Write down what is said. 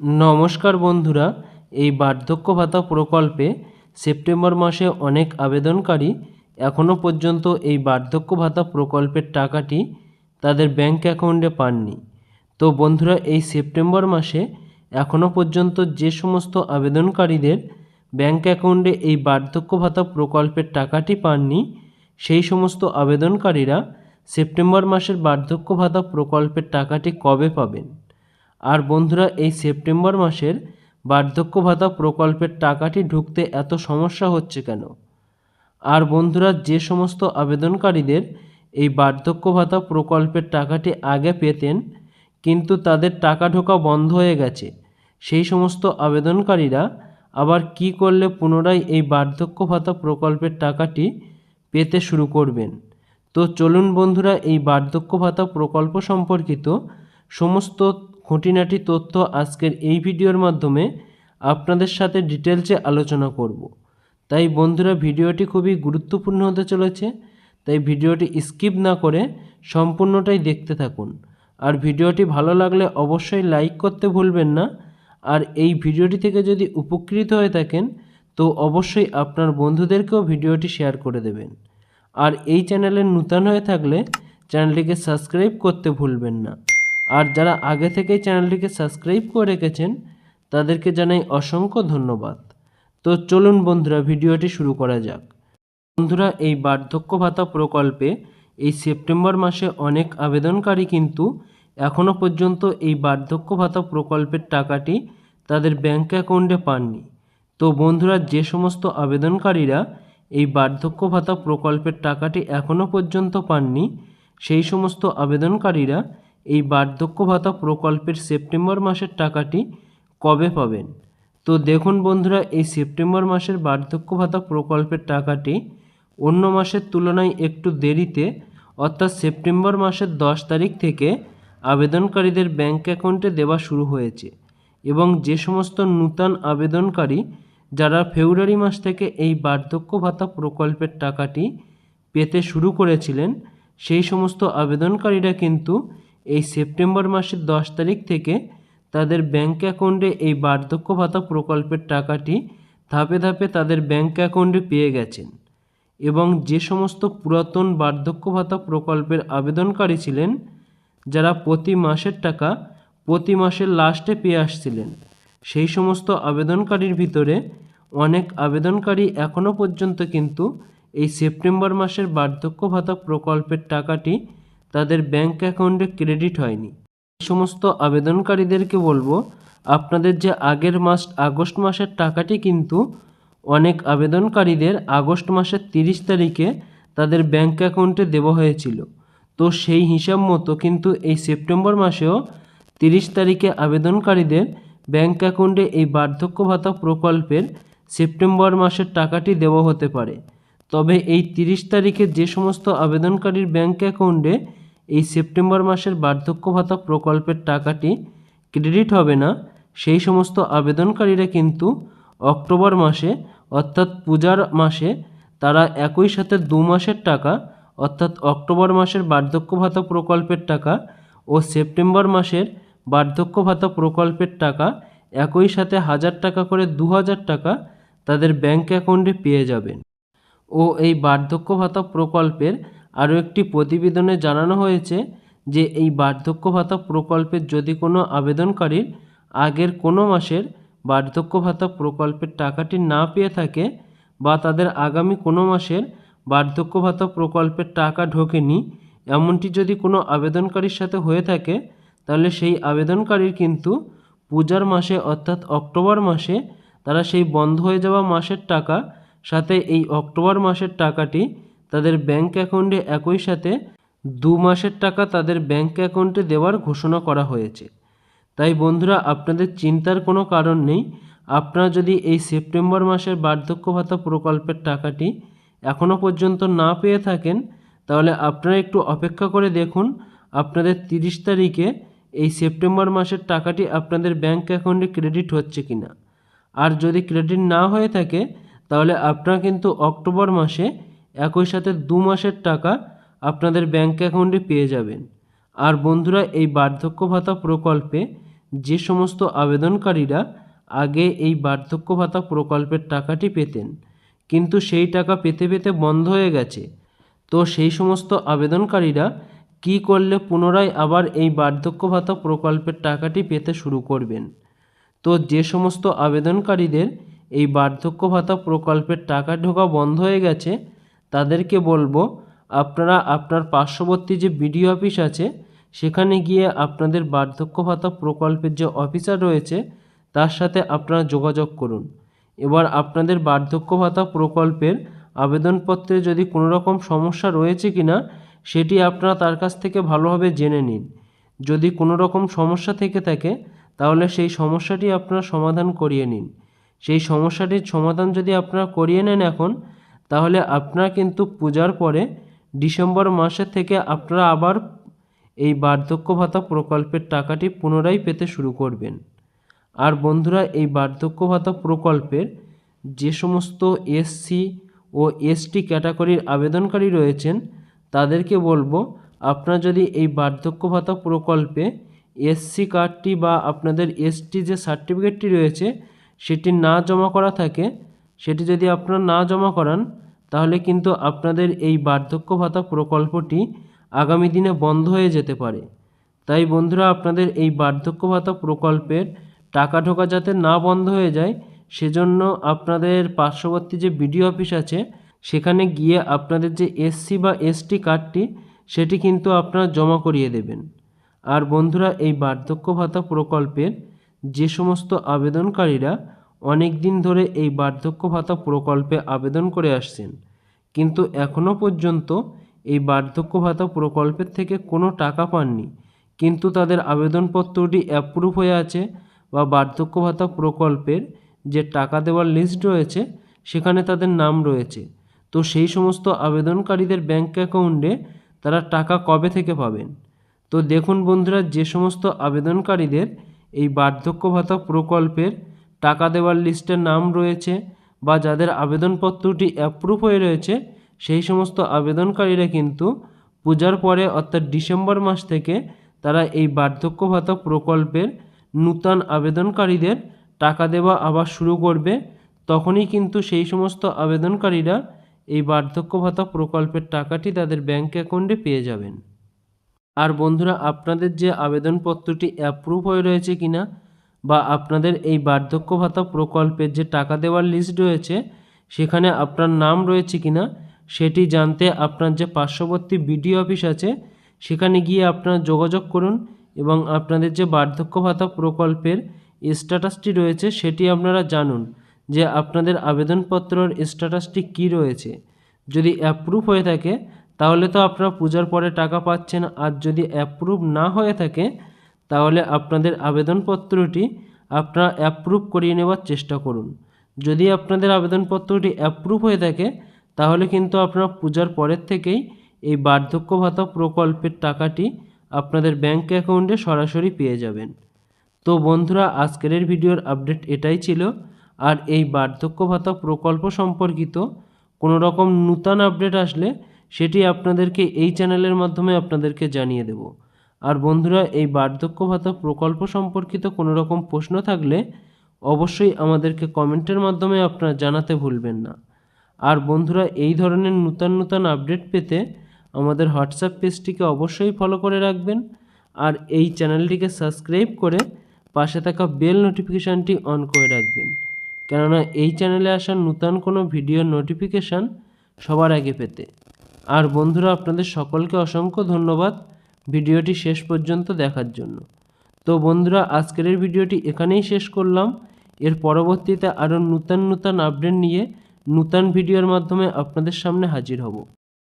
নমস্কার বন্ধুরা, এই বার্ধক্য ভাতা প্রকল্পে সেপ্টেম্বর মাসে অনেক আবেদনকারী এখনও পর্যন্ত এই বার্ধক্য ভাতা প্রকল্পের টাকাটি তাদের ব্যাংক অ্যাকাউন্টে পাননি। তো বন্ধুরা, এই সেপ্টেম্বর মাসে এখনও পর্যন্ত যে সমস্ত আবেদনকারীদের ব্যাংক অ্যাকাউন্টে এই বার্ধক্য ভাতা প্রকল্পের টাকাটি পাননি, সেই সমস্ত আবেদনকারীরা সেপ্টেম্বর মাসের বার্ধক্য ভাতা প্রকল্পের টাকাটি কবে পাবেন? আর বন্ধুরা, এই সেপ্টেম্বর মাসের বার্ধক্য ভাতা প্রকল্পের টাকাটি ঢুকতে এত সমস্যা হচ্ছে কেন? আর বন্ধুরা, যে সমস্ত আবেদনকারীদের এই বার্ধক্য ভাতা প্রকল্পের টাকাটি আগে পেতেন, কিন্তু তাদের টাকা ঢোকা বন্ধ হয়ে গেছে। সেই সমস্ত আবেদনকারীরা আবার কি করলে পুনরায় এই বার্ধক্য ভাতা প্রকল্পের টাকাটি পেতে শুরু করবেন? তো চলুন বন্ধুরা, এই বার্ধক্য ভাতা প্রকল্প সম্পর্কিত সমস্ত খুঁটিনাটি তথ্য আজকের এই ভিডিওর মাধ্যমে আপনাদের সাথে ডিটেলসে আলোচনা করব। তাই বন্ধুরা, ভিডিওটি খুবই গুরুত্বপূর্ণ হতে চলেছে, তাই ভিডিওটি স্কিপ না করে সম্পূর্ণটাই দেখতে থাকুন। আর ভিডিওটি ভালো লাগলে অবশ্যই লাইক করতে ভুলবেন না। আর এই ভিডিওটি থেকে যদি উপকৃত হয়ে থাকেন, তো অবশ্যই আপনার বন্ধুদেরকেও ভিডিওটি শেয়ার করে দেবেন। আর এই চ্যানেলে নূতন হয়ে থাকলে চ্যানেলটিকে সাবস্ক্রাইব করতে ভুলবেন না। আর যারা আগে থেকেই চ্যানেলটিকে সাবস্ক্রাইব করে রেখেছেন, তাদেরকে জানাই অসংখ্য ধন্যবাদ। তো চলুন বন্ধুরা, ভিডিওটি শুরু করা যাক। বন্ধুরা, এই বার্ধক্য ভাতা প্রকল্পে এই সেপ্টেম্বর মাসে অনেক আবেদনকারী কিন্তু এখনও পর্যন্ত এই বার্ধক্য ভাতা প্রকল্পের টাকাটি তাদের ব্যাঙ্ক অ্যাকাউন্টে পাননি। তো বন্ধুরা, যে সমস্ত আবেদনকারীরা এই বার্ধক্য ভাতা প্রকল্পের টাকাটি এখনও পর্যন্ত পাননি, সেই সমস্ত আবেদনকারীরা এই বার্ধক্য ভাতা প্রকল্পের সেপ্টেম্বর মাসের টাকাটি কবে পাবেন? তো দেখুন বন্ধুরা, এই সেপ্টেম্বর মাসের বার্ধক্য ভাতা প্রকল্পের টাকাটি অন্য মাসের তুলনায় একটু দেরিতে, অর্থাৎ সেপ্টেম্বর মাসের দশ তারিখ থেকে আবেদনকারীদের ব্যাংক অ্যাকাউন্টে দেওয়া শুরু হয়েছে এবং যে সমস্ত নূতন আবেদনকারী যারা ফেব্রুয়ারি মাস থেকে এই বার্ধক্য ভাতা প্রকল্পের টাকাটি পেতে শুরু করেছিলেন, সেই সমস্ত আবেদনকারীরা কিন্তু এই সেপ্টেম্বর মাসের দশ তারিখ থেকে তাদের ব্যাংক অ্যাকাউন্টে এই বার্ধক্য ভাতা প্রকল্পের টাকাটি ধাপে ধাপে তাদের ব্যাংক অ্যাকাউন্টে পেয়ে গেছেন এবং যে সমস্ত পুরাতন বার্ধক্য ভাতা প্রকল্পের আবেদনকারী ছিলেন, যারা প্রতি মাসের টাকা প্রতি মাসের লাস্টে পেয়ে আসছিলেন, সেই সমস্ত আবেদনকারীর ভিতরে অনেক আবেদনকারী এখনও পর্যন্ত কিন্তু এই সেপ্টেম্বর মাসের বার্ধক্য ভাতা প্রকল্পের টাকাটি তাদের ব্যাংক অ্যাকাউন্টে ক্রেডিট হয়নি। এই সমস্ত আবেদনকারীদেরকে বলব, আপনাদের যে আগের মাস, আগস্ট মাসের টাকাটি কিন্তু অনেক আবেদনকারীদের আগস্ট মাসের তিরিশ তারিখে তাদের ব্যাংক অ্যাকাউন্টে দেওয়া হয়েছিল। তো সেই হিসাব মতো কিন্তু এই সেপ্টেম্বর মাসেও তিরিশ তারিখে আবেদনকারীদের ব্যাংক অ্যাকাউন্টে এই বার্ধক্য ভাতা প্রকল্পের সেপ্টেম্বর মাসের টাকাটি দেওয়া হতে পারে। তবে এই তিরিশ তারিখে যে সমস্ত আবেদনকারীর ব্যাংক অ্যাকাউন্টে এই সেপ্টেম্বর মাসের বার্ধক্য ভাতা প্রকল্পের টাকাটি ক্রেডিট হবে না। সেই সমস্ত আবেদনকারীরা কিন্তু অক্টোবর মাসে, অর্থাৎ পূজার মাসে, তারা একই সাথে দু মাসের টাকা, অর্থাৎ অক্টোবর মাসের বার্ধক্য ভাতা প্রকল্পের টাকা ও সেপ্টেম্বর মাসের বার্ধক্য ভাতা প্রকল্পের টাকা একই সাথে হাজার টাকা করে দু হাজার টাকা তাদের ব্যাংক অ্যাকাউন্টে পেয়ে যাবেন। ও এই বার্ধক্য ভাতা প্রকল্পের আরও একটি প্রতিবেদনে জানানো হয়েছে যে এই বার্ধক্য ভাতা প্রকল্পের যদি কোনো আবেদনকারীর আগের কোনো মাসের বার্ধক্য ভাতা প্রকল্পের টাকাটি না পেয়ে থাকে বা তাদের আগামী কোনো মাসের বার্ধক্য ভাতা প্রকল্পের টাকা ঢোকেনি, এমনটি যদি কোনো আবেদনকারীর সাথে হয়ে থাকে, তাহলে সেই আবেদনকারীর কিন্তু পূজার মাসে অর্থাৎ অক্টোবর মাসে তারা সেই বন্ধ হয়ে যাওয়া মাসের টাকা, সাথে এই অক্টোবর মাসের টাকাটি তাদের ব্যাংক অ্যাকাউন্টে একই সাথে দু মাসের টাকা তাদের ব্যাংক অ্যাকাউন্টে দেওয়ার ঘোষণা করা হয়েছে। তাই বন্ধুরা, আপনাদের চিন্তার কোনো কারণ নেই। আপনারা যদি এই সেপ্টেম্বর মাসের বার্ধক্য ভাতা প্রকল্পের টাকাটি এখনও পর্যন্ত না পেয়ে থাকেন, তাহলে আপনারা একটু অপেক্ষা করে দেখুন, আপনাদের তিরিশ তারিখে এই সেপ্টেম্বর মাসের টাকাটি আপনাদের ব্যাংক অ্যাকাউন্টে ক্রেডিট হচ্ছে কি না আর যদি ক্রেডিট না হয়ে থাকে, তাহলে আপনারা কিন্তু অক্টোবর মাসে একই সাথে দু মাসের টাকা আপনাদের ব্যাঙ্ক অ্যাকাউন্টে পেয়ে যাবেন। আর বন্ধুরা, এই বার্ধক্য ভাতা প্রকল্পে যে সমস্ত আবেদনকারীরা আগে এই বার্ধক্য ভাতা প্রকল্পের টাকাটি পেতেন, কিন্তু সেই টাকা পেতে পেতে বন্ধ হয়ে গেছে। তো সেই সমস্ত আবেদনকারীরা কী করলে পুনরায় আবার এই বার্ধক্য ভাতা প্রকল্পের টাকাটি পেতে শুরু করবেন? তো যে সমস্ত আবেদনকারীদের এই বার্ধক্য ভাতা প্রকল্পের টাকা ঢোকা বন্ধ হয়ে গেছে তাদেরকে বলব, আপনারা আপনার পার্শ্ববর্তী যে বিডিও অফিস আছে, সেখানে গিয়ে আপনাদের বার্ধক্য ভাতা প্রকল্পের যে অফিসার রয়েছে, তার সাথে আপনারা যোগাযোগ করুন। এবার আপনাদের বার্ধক্য ভাতা প্রকল্পের আবেদনপত্রে যদি কোনো রকম সমস্যা রয়েছে কি না সেটি আপনারা তার কাছ থেকে ভালোভাবে জেনে নিন। যদি কোনো রকম সমস্যা থেকে থাকে, তাহলে সেই সমস্যাটি আপনারা সমাধান করিয়ে নিন। সেই সমস্যাটির সমাধান যদি আপনারা করিয়ে নেন এখন তাহলে আপনারা কিন্তু পূজার পরে ডিসেম্বর মাসের থেকে আপনারা আবার এই বার্ধক্য ভাতা প্রকল্পের টাকাটি পুনরায় পেতে শুরু করবেন। আর বন্ধুরা, এই বার্ধক্য ভাতা প্রকল্পের যে সমস্ত এসসি ও এসটি ক্যাটাগরির আবেদনকারী রয়েছেন, তাদেরকে বলব, আপনারা যদি এই বার্ধক্য ভাতা প্রকল্পে এসসি কার্ডটি বা আপনাদের এসটি যে সার্টিফিকেটটি রয়েছে, সেটি না জমা করা থাকে সেটি যদি আপনারা না জমা করান, তাহলে কিন্তু আপনাদের এই বার্ধক্য ভাতা প্রকল্পটি আগামী দিনে বন্ধ হয়ে যেতে পারে। তাই বন্ধুরা, আপনাদের এই বার্ধক্য ভাতা প্রকল্পের টাকা ঢোকা যাতে না বন্ধ হয়ে যায়, সেজন্য আপনাদের পার্শ্ববর্তী যে বিডিও অফিস আছে, সেখানে গিয়ে আপনাদের যে এসসি বা এসটি কার্ডটি, সেটি কিন্তু আপনারা জমা করিয়ে দেবেন। আর বন্ধুরা, এই বার্ধক্য ভাতা প্রকল্পের যে সমস্ত আবেদনকারীরা অনেক দিন ধরে এই বার্ধক্য ভাতা প্রকল্পে আবেদন করে আসছেন। কিন্তু এখনও পর্যন্ত এই বার্ধক্য ভাতা প্রকল্পের থেকে কোনো টাকা পাননি। কিন্তু তাদের আবেদনপত্রটি অ্যাপ্রুভ হয়ে আছে বা বার্ধক্য ভাতা প্রকল্পের যে টাকা দেওয়ার লিস্ট রয়েছে, সেখানে তাদের নাম রয়েছে। তো সেই সমস্ত আবেদনকারীদের ব্যাঙ্ক অ্যাকাউন্টে তারা টাকা কবে থেকে পাবেন? তো দেখুন বন্ধুরা, যে সমস্ত আবেদনকারীদের এই বার্ধক্য ভাতা প্রকল্পের টাকা দেওয়ার লিস্টে নাম রয়েছে বা যাদের আবেদনপত্রটি অ্যাপ্রুভ হয়ে রয়েছে, সেই সমস্ত আবেদনকারীরা কিন্তু পূজার পরে অর্থাৎ ডিসেম্বর মাস থেকে তারা এই বার্ধক্য ভাতা প্রকল্পের নূতন আবেদনকারীদের টাকা দেওয়া আবার শুরু করবে। তখনই কিন্তু সেই সমস্ত আবেদনকারীরা এই বার্ধক্য ভাতা প্রকল্পের টাকাটি তাদের ব্যাঙ্ক অ্যাকাউন্টে পেয়ে যাবেন। আর বন্ধুরা, আপনাদের যে আবেদনপত্রটি অ্যাপ্রুভ হয়ে রয়েছে কিনা বা আপনাদের এই বার্ধক্য ভাতা প্রকল্পের যে টাকা দেওয়ার লিস্ট রয়েছে, সেখানে আপনার নাম রয়েছে কিনা, সেটি জানতে আপনার যে পার্শ্ববর্তী বিডিও অফিস আছে, সেখানে গিয়ে আপনারা যোগাযোগ করুন এবং আপনাদের যে বার্ধক্য ভাতা প্রকল্পের স্ট্যাটাসটি রয়েছে, সেটি আপনারা জানুন যে আপনাদের আবেদনপত্রর স্ট্যাটাসটি কী রয়েছে। যদি অ্যাপ্রুভ হয়ে থাকে, তাহলে তো আপনারা পূজার পরে টাকা পাচ্ছেন, আর যদি অ্যাপ্রুভ না হয়ে থাকে তাহলে আপনাদের আবেদনপত্রটি আপনারা অ্যাপ্রুভ করিয়ে নেওয়ার চেষ্টা করুন। যদি আপনাদের আবেদনপত্রটি অ্যাপ্রুভ হয়ে থাকে, তাহলে কিন্তু আপনারা পূজার পরের থেকেই এই বার্ধক্য ভাতা প্রকল্পের টাকাটি আপনাদের ব্যাঙ্ক অ্যাকাউন্টে সরাসরি পেয়ে যাবেন। তো বন্ধুরা, আজকের ভিডিওর আপডেট এটাই ছিল। আর এই বার্ধক্য ভাতা প্রকল্প সম্পর্কিত কোনো রকম নূতন আপডেট আসলে সেটি আপনাদেরকে এই চ্যানেলের মাধ্যমে আপনাদেরকে জানিয়ে দেব। আর বন্ধুরা, এই বার্ধক্য ভাতা প্রকল্প সম্পর্কিত কোনো রকম প্রশ্ন থাকলে অবশ্যই আমাদেরকে কমেন্টের মাধ্যমে আপনারা জানাতে ভুলবেন না। আর বন্ধুরা, এই ধরনের নূতন নূতন আপডেট পেতে আমাদের হোয়াটসঅ্যাপ পেজটিকে অবশ্যই ফলো করে রাখবেন আর এই চ্যানেলটিকে সাবস্ক্রাইব করে পাশে থাকা বেল নোটিফিকেশানটি অন করে রাখবেন। কেননা, এই চ্যানেলে আসা নূতন কোনো ভিডিওর নোটিফিকেশান সবার আগে পেতে। আর বন্ধুরা, আপনাদের সকলকে অসংখ্য ধন্যবাদ। ভিডিওটি শেষ পর্যন্ত দেখার জন্য। তো বন্ধুরা, আজকের ভিডিওটি এখানেই শেষ করলাম। এর পরবর্তীতে আরও নূতন নূতন আপডেট নিয়ে নূতন ভিডিওর মাধ্যমে আপনাদের সামনে হাজির হব।